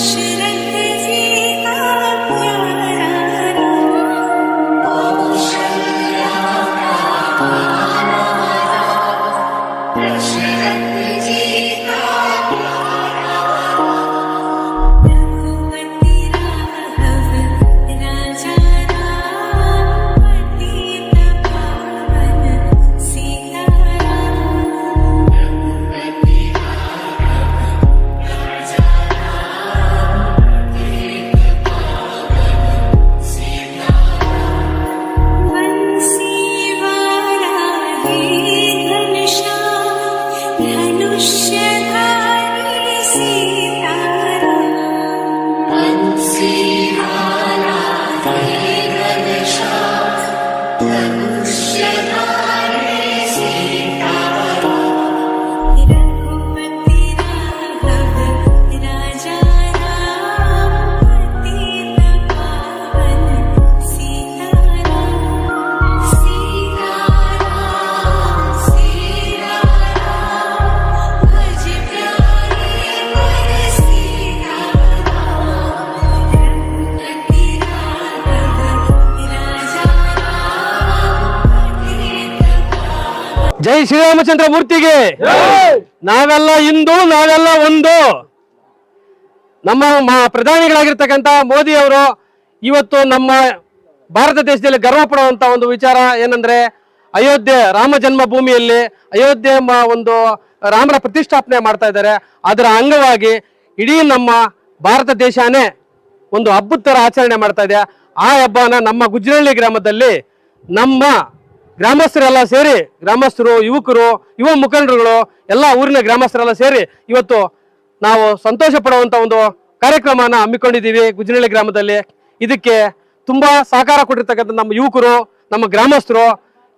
she ಜೈ ಶ್ರೀರಾಮಚಂದ್ರ ಮೂರ್ತಿಗೆ. ನಾವೆಲ್ಲ ಇಂದು ನಾವೆಲ್ಲ ಒಂದು. ನಮ್ಮ ಪ್ರಧಾನಿಗಳಾಗಿರ್ತಕ್ಕಂಥ ಮೋದಿ ಅವರು ಇವತ್ತು ನಮ್ಮ ಭಾರತ ದೇಶದಲ್ಲಿ ಗರ್ವ ಪಡುವಂತ ಒಂದು ವಿಚಾರ ಏನಂದ್ರೆ ಅಯೋಧ್ಯೆ ರಾಮ ಜನ್ಮಭೂಮಿಯಲ್ಲಿ ಅಯೋಧ್ಯೆ ಒಂದು ರಾಮರ ಪ್ರತಿಷ್ಠಾಪನೆ ಮಾಡ್ತಾ ಇದ್ದಾರೆ. ಅದರ ಅಂಗವಾಗಿ ಇಡೀ ನಮ್ಮ ಭಾರತ ದೇಶನೇ ಒಂದು ಹಬ್ಬದ ತರ ಆಚರಣೆ ಮಾಡ್ತಾ ಇದೆ. ಆ ಹಬ್ಬನ ನಮ್ಮ ಗುಜ್ರಳ್ಳಿ ಗ್ರಾಮದಲ್ಲಿ ನಮ್ಮ ಗ್ರಾಮಸ್ಥರೆಲ್ಲ ಸೇರಿ, ಗ್ರಾಮಸ್ಥರು, ಯುವಕರು, ಯುವ ಮುಖಂಡರುಗಳು, ಎಲ್ಲ ಊರಿನ ಗ್ರಾಮಸ್ಥರೆಲ್ಲ ಸೇರಿ ಇವತ್ತು ನಾವು ಸಂತೋಷ ಪಡುವಂತ ಒಂದು ಕಾರ್ಯಕ್ರಮನ ಹಮ್ಮಿಕೊಂಡಿದ್ದೀವಿ ಗುಜ್ರಳ್ಳಿ ಗ್ರಾಮದಲ್ಲಿ. ಇದಕ್ಕೆ ತುಂಬಾ ಸಹಕಾರ ಕೊಟ್ಟಿರ್ತಕ್ಕಂಥ ನಮ್ಮ ಯುವಕರು, ನಮ್ಮ ಗ್ರಾಮಸ್ಥರು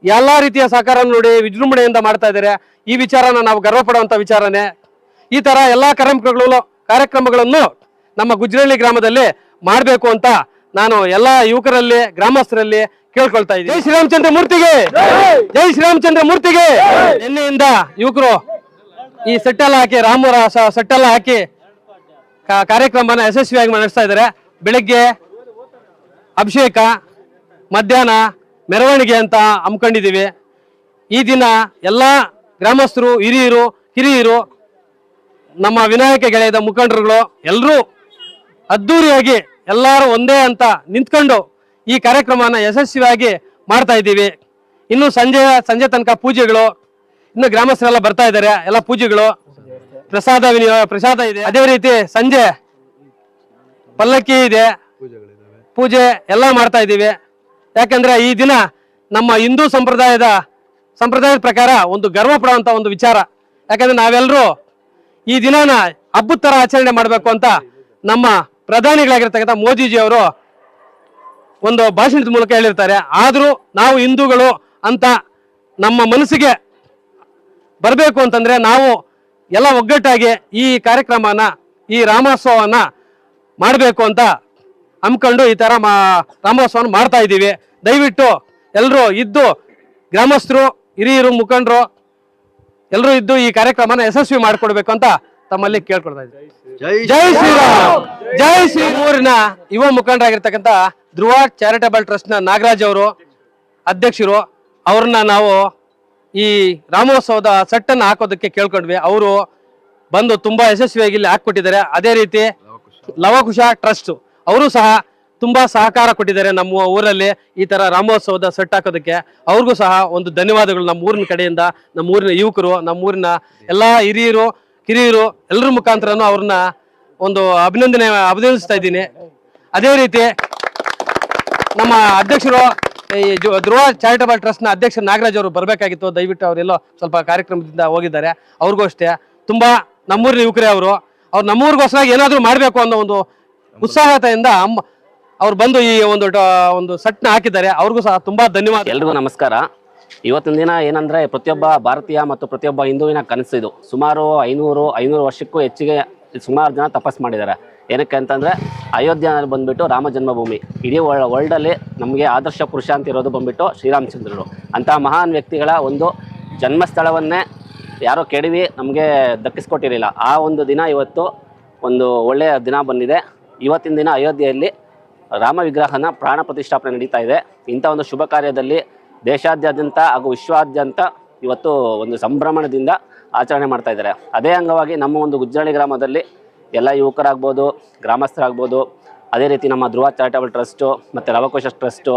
ಎಲ್ಲಾ ರೀತಿಯ ಸಹಕಾರ ನೋಡಿ ವಿಜೃಂಭಣೆಯಿಂದ ಮಾಡ್ತಾ ಇದ್ದಾರೆ. ಈ ವಿಚಾರನ ನಾವು ಗರ್ವ ಪಡುವಂಥ ವಿಚಾರನೇ. ಈ ತರ ಎಲ್ಲಾ ಕಾರ್ಯಕ್ರಮಗಳು ಕಾರ್ಯಕ್ರಮಗಳನ್ನು ನಮ್ಮ ಗುಜ್ರಳ್ಳಿ ಗ್ರಾಮದಲ್ಲಿ ಮಾಡಬೇಕು ಅಂತ ನಾನು ಎಲ್ಲ ಯುವಕರಲ್ಲಿ ಗ್ರಾಮಸ್ಥರಲ್ಲಿ ಕೇಳ್ಕೊಳ್ತಾ ಇದ್ದೀನಿ. ಜೈ ಶ್ರೀರಾಮಚಂದ್ರ ಮೂರ್ತಿಗೆ! ಜೈ! ಶ್ರೀರಾಮಚಂದ್ರ ಮೂರ್ತಿಗೆ! ನಿನ್ನೆಯಿಂದ ಯುವಕರು ಈ ಸೆಟ್ಟೆಲ್ಲ ಎಲ್ಲ ಹಾಕಿ ರಾಮರ ಸೆಟ್ಟೆಲ್ಲ ಎಲ್ಲ ಹಾಕಿ ಕಾ- ಕಾರ್ಯಕ್ರಮನ ಯಶಸ್ವಿಯಾಗಿ ನಡೆಸ್ತಾ ಇದ್ದಾರೆ. ಬೆಳಗ್ಗೆ ಅಭಿಷೇಕ ಮಧ್ಯಾಹ್ನ ಮೆರವಣಿಗೆ ಅಂತ ಹಮ್ಮಿಕೊಂಡಿದ್ದೀವಿ. ಈ ದಿನ ಎಲ್ಲ ಗ್ರಾಮಸ್ಥರು ಹಿರಿಯರು ಕಿರಿಯರು ನಮ್ಮ ವಿನಾಯಕ ಗೆಳೆಯದ ಮುಖಂಡರುಗಳು ಎಲ್ಲರೂ ಅದ್ದೂರಿಯಾಗಿ ಎಲ್ಲರೂ ಒಂದೇ ಅಂತ ನಿಂತ್ಕೊಂಡು ಈ ಕಾರ್ಯಕ್ರಮನ ಯಶಸ್ವಿಯಾಗಿ ಮಾಡ್ತಾ ಇದ್ದೀವಿ. ಇನ್ನು ಸಂಜೆ ಸಂಜೆ ತನಕ ಪೂಜೆಗಳು, ಇನ್ನು ಗ್ರಾಮಸ್ಥರೆಲ್ಲ ಬರ್ತಾ ಇದ್ದಾರೆ, ಎಲ್ಲ ಪೂಜೆಗಳು. ಪ್ರಸಾದ ವಿನಿಯೋಗ ಪ್ರಸಾದ ಇದೆ. ಅದೇ ರೀತಿ ಸಂಜೆ ಪಲ್ಲಕ್ಕಿ ಇದೆ. ಪೂಜೆ ಎಲ್ಲ ಮಾಡ್ತಾ ಇದ್ದೀವಿ. ಯಾಕಂದ್ರೆ ಈ ದಿನ ನಮ್ಮ ಹಿಂದೂ ಸಂಪ್ರದಾಯದ ಸಂಪ್ರದಾಯದ ಪ್ರಕಾರ ಒಂದು ಗರ್ವ ಪಡುವಂತ ಒಂದು ವಿಚಾರ. ಯಾಕಂದ್ರೆ ನಾವೆಲ್ಲರೂ ಈ ದಿನನ ಹಬ್ಬದ ಆಚರಣೆ ಮಾಡಬೇಕು ಅಂತ ನಮ್ಮ ಪ್ರಧಾನಿಗಳಾಗಿರ್ತಕ್ಕಂಥ ಮೋದಿಜಿ ಅವರು ಒಂದು ಭಾಷಣದ ಮೂಲಕ ಹೇಳಿರ್ತಾರೆ. ಆದರೂ ನಾವು ಹಿಂದೂಗಳು ಅಂತ ನಮ್ಮ ಮನಸ್ಸಿಗೆ ಬರಬೇಕು ಅಂತಂದರೆ ನಾವು ಎಲ್ಲ ಒಗ್ಗಟ್ಟಾಗಿ ಈ ಕಾರ್ಯಕ್ರಮನ, ಈ ರಾಮೋತ್ಸವನ ಮಾಡಬೇಕು ಅಂತ ಹಮ್ಮಿಕೊಂಡು ಈ ಥರ ಮಾ, ರಾಮೋತ್ಸವನ ಮಾಡ್ತಾ ಇದ್ದೀವಿ. ದಯವಿಟ್ಟು ಎಲ್ಲರೂ ಇದ್ದು ಗ್ರಾಮಸ್ಥರು, ಹಿರಿಯರು, ಮುಖಂಡರು ಎಲ್ಲರೂ ಇದ್ದು ಈ ಕಾರ್ಯಕ್ರಮನ ಯಶಸ್ವಿ ಮಾಡಿಕೊಡ್ಬೇಕು ಅಂತ ತಮ್ಮಲ್ಲಿ ಕೇಳ್ಕೊಳ್ತಾ ಇದ್ದೀವಿ ಜೈ ಶ್ರೀರಾಮ್. ಜೈ ಶ್ರೀ ಊರಿನ ಯುವ ಮುಖಂಡರಾಗಿರ್ತಕ್ಕಂಥ ಧ್ರುವ ಚಾರಿಟಬಲ್ನ ನಾಗರಾಜ್ ಅವರು ಅಧ್ಯಕ್ಷರು ಅವ್ರನ್ನ ನಾವು ಈ ರಾಮೋತ್ಸವದ ಸೆಟ್ಟನ್ನು ಹಾಕೋದಕ್ಕೆ ಕೇಳ್ಕೊಂಡ್ವಿ. ಅವರು ಬಂದು ತುಂಬಾ ಯಶಸ್ವಿಯಾಗಿ ಇಲ್ಲಿ ಹಾಕೊಟ್ಟಿದ್ದಾರೆ ಅದೇ ರೀತಿ ಲವಕುಶ ಟ್ರಸ್ಟ್ ಅವರು ಸಹ ತುಂಬಾ ಸಹಕಾರ ಕೊಟ್ಟಿದ್ದಾರೆ ನಮ್ಮ ಊರಲ್ಲಿ ಈ ತರ ರಾಮೋತ್ಸವದ ಸೆಟ್ ಹಾಕೋದಕ್ಕೆ. ಅವ್ರಿಗೂ ಸಹ ಒಂದು ಧನ್ಯವಾದಗಳು ನಮ್ಮ ಊರಿನ ಕಡೆಯಿಂದ ನಮ್ಮ ಊರಿನ ಯುವಕರು ನಮ್ಮ ಊರಿನ ಎಲ್ಲಾ ಹಿರಿಯರು ಕಿರಿಯರು ಎಲ್ಲರ ಮುಖಾಂತರನು ಅವ್ರನ್ನ ಒಂದು ಅಭಿನಂದನೆ ಅಭಿನಂದಿಸ್ತಾ ಇದ್ದೀನಿ. ಅದೇ ರೀತಿ ನಮ್ಮ ಅಧ್ಯಕ್ಷರು ಈ ಧ್ರುವ ಚಾರಿಟಬಲ್ ಟ್ರಸ್ಟ್ನ ಅಧ್ಯಕ್ಷ ನಾಗರಾಜ್ ಅವರು ಬರಬೇಕಾಗಿತ್ತು. ದಯವಿಟ್ಟು ಅವರೆಲ್ಲೋ ಸ್ವಲ್ಪ ಕಾರ್ಯಕ್ರಮದಿಂದ ಹೋಗಿದ್ದಾರೆ. ಅವ್ರಿಗೂ ಅಷ್ಟೇ. ತುಂಬ ನಮ್ಮೂರಿನ ಯುವಕರೇ ಅವರು. ಅವ್ರು ನಮ್ಮೂರಿಗೋಸ್ಕರ ಏನಾದರೂ ಮಾಡಬೇಕು ಅನ್ನೋ ಒಂದು ಉತ್ಸಾಹತೆಯಿಂದ ಅವ್ರು ಬಂದು ಈ ಒಂದು ಒಂದು ಸಟ್ನ ಹಾಕಿದ್ದಾರೆ. ಅವ್ರಿಗೂ ಸಹ ತುಂಬ ಧನ್ಯವಾದ. ಎಲ್ರಿಗೂ ನಮಸ್ಕಾರ. ಇವತ್ತಿನ ದಿನ ಏನಂದ್ರೆ ಪ್ರತಿಯೊಬ್ಬ ಭಾರತೀಯ ಮತ್ತು ಪ್ರತಿಯೊಬ್ಬ ಹಿಂದುವಿನ ಕನಸು ಇದು. ಸುಮಾರು ಐನೂರು ಐನೂರು ವರ್ಷಕ್ಕೂ ಹೆಚ್ಚಿಗೆ ಸುಮಾರು ಜನ ತಪಸ್ ಮಾಡಿದ್ದಾರೆ. ಏನಕ್ಕೆ ಅಂತಂದ್ರೆ ಅಯೋಧ್ಯೆಯಲ್ಲಿ ಬಂದ್ಬಿಟ್ಟು ರಾಮ ಜನ್ಮಭೂಮಿ. ಇಡೀ ವರ್ಲ್ಡ್ ಅಲ್ಲಿ ನಮಗೆ ಆದರ್ಶ ಪುರುಷ ಅಂತ ಇರೋದು ಬಂದ್ಬಿಟ್ಟು ಶ್ರೀರಾಮಚಂದ್ರರು. ಅಂತಹ ಮಹಾನ್ ವ್ಯಕ್ತಿಗಳ ಒಂದು ಜನ್ಮಸ್ಥಳವನ್ನೇ ಯಾರೋ ಕೆಡವಿ ನಮಗೆ ದಕ್ಕಿಸ್ಕೊಟ್ಟಿರಲಿಲ್ಲ. ಆ ಒಂದು ದಿನ ಇವತ್ತು ಒಂದು ಒಳ್ಳೆಯ ದಿನ ಬಂದಿದೆ. ಇವತ್ತಿನ ದಿನ ಅಯೋಧ್ಯೆಯಲ್ಲಿ ರಾಮ ವಿಗ್ರಹನ ಪ್ರಾಣ ಪ್ರತಿಷ್ಠಾಪನೆ ನಡೀತಾ ಇದೆ. ಇಂಥ ಒಂದು ಶುಭ ಕಾರ್ಯದಲ್ಲಿ ದೇಶಾದ್ಯಂತ ಹಾಗೂ ವಿಶ್ವಾದ್ಯಂತ ಇವತ್ತು ಒಂದು ಸಂಭ್ರಮಣದಿಂದ ಆಚರಣೆ ಮಾಡ್ತಾ ಇದ್ದಾರೆ. ಅದೇ ಅಂಗವಾಗಿ ನಮ್ಮ ಒಂದು ಗುಜ್ಜಳ್ಳಿ ಗ್ರಾಮದಲ್ಲಿ ಎಲ್ಲ ಯುವಕರಾಗ್ಬೋದು, ಗ್ರಾಮಸ್ಥರಾಗ್ಬೋದು, ಅದೇ ರೀತಿ ನಮ್ಮ ಧ್ರುವ ಚಾರಿಟಬಲ್ ಟ್ರಸ್ಟು ಮತ್ತು ಲವಕೋಶ ಟ್ರಸ್ಟು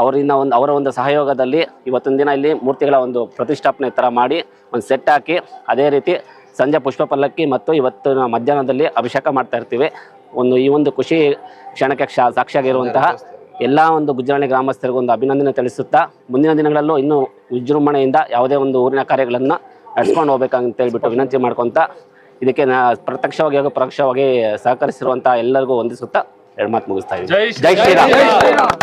ಅವರಿಂದ ಒಂದು ಅವರ ಒಂದು ಸಹಯೋಗದಲ್ಲಿ ಇವತ್ತೊಂದು ದಿನ ಇಲ್ಲಿ ಮೂರ್ತಿಗಳ ಒಂದು ಪ್ರತಿಷ್ಠಾಪನೆ ಥರ ಮಾಡಿ ಒಂದು ಸೆಟ್ ಹಾಕಿ ಅದೇ ರೀತಿ ಸಂಜೆ ಪುಷ್ಪ ಪಲ್ಲಕ್ಕಿ ಮತ್ತು ಇವತ್ತಿನ ಮಧ್ಯಾಹ್ನದಲ್ಲಿ ಅಭಿಷೇಕ ಮಾಡ್ತಾ ಇರ್ತೀವಿ. ಒಂದು ಈ ಒಂದು ಖುಷಿ ಕ್ಷಣಕ್ಕೆ ಕ್ಷ ಸಾಕ್ಷಿಯಾಗಿರುವಂತಹ ಎಲ್ಲ ಒಂದು ಗುಜ್ಜರಣಿ ಗ್ರಾಮಸ್ಥರಿಗೂ ಒಂದು ಅಭಿನಂದನೆ ತಿಳಿಸುತ್ತಾ ಮುಂದಿನ ದಿನಗಳಲ್ಲೂ ಇನ್ನೂ ವಿಜೃಂಭಣೆಯಿಂದ ಯಾವುದೇ ಒಂದು ಊರಿನ ಕಾರ್ಯಗಳನ್ನು ನಡೆಸ್ಕೊಂಡು ಹೋಗ್ಬೇಕಂತ ಹೇಳ್ಬಿಟ್ಟು ವಿನಂತಿ ಮಾಡ್ಕೊತ ಇದಕ್ಕೆ ನಾ ಪ್ರತ್ಯಕ್ಷವಾಗಿ ಹಾಗೂ ಪರೋಕ್ಷವಾಗಿ ಸಹಕರಿಸಿರುವಂಥ ಎಲ್ಲರಿಗೂ ವಂದಿಸುತ್ತಾ ಎರಡು ಮಾತು ಮುಗಿಸ್ತಾ ಇದ್ದೀನಿ. ಜೈ ಶ್ರೀರಾಮ್.